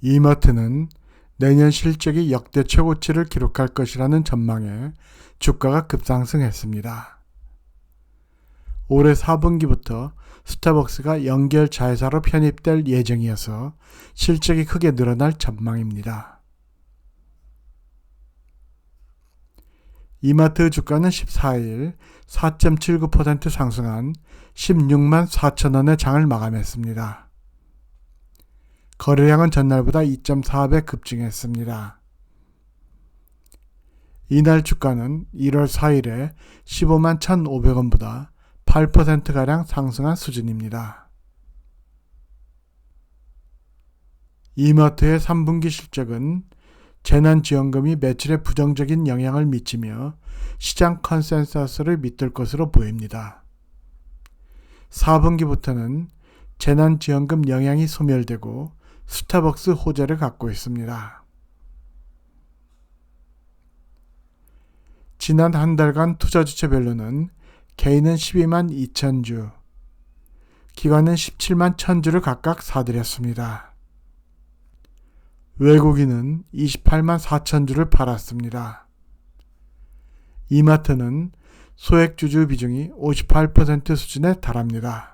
이마트는 내년 실적이 역대 최고치를 기록할 것이라는 전망에 주가가 급상승했습니다. 올해 4분기부터 스타벅스가 연결 자회사로 편입될 예정이어서 실적이 크게 늘어날 전망입니다. 이마트 주가는 14일 4.79% 상승한 16만 4천 원의 장을 마감했습니다. 거래량은 전날보다 2.4배 급증했습니다. 이날 주가는 1월 4일에 15만 1,500원보다 8%가량 상승한 수준입니다. 이마트의 3분기 실적은 재난지원금이 매출에 부정적인 영향을 미치며 시장 컨센서스를 밑들 것으로 보입니다. 4분기부터는 재난지원금 영향이 소멸되고 스타벅스 호재를 갖고 있습니다. 지난 한 달간 투자 주체별로는 개인은 12만 2천 주, 기관은 17만 1천 주를 각각 사들였습니다. 외국인은 28만 4천 주를 팔았습니다. 이마트는 소액 주주 비중이 58% 수준에 달합니다.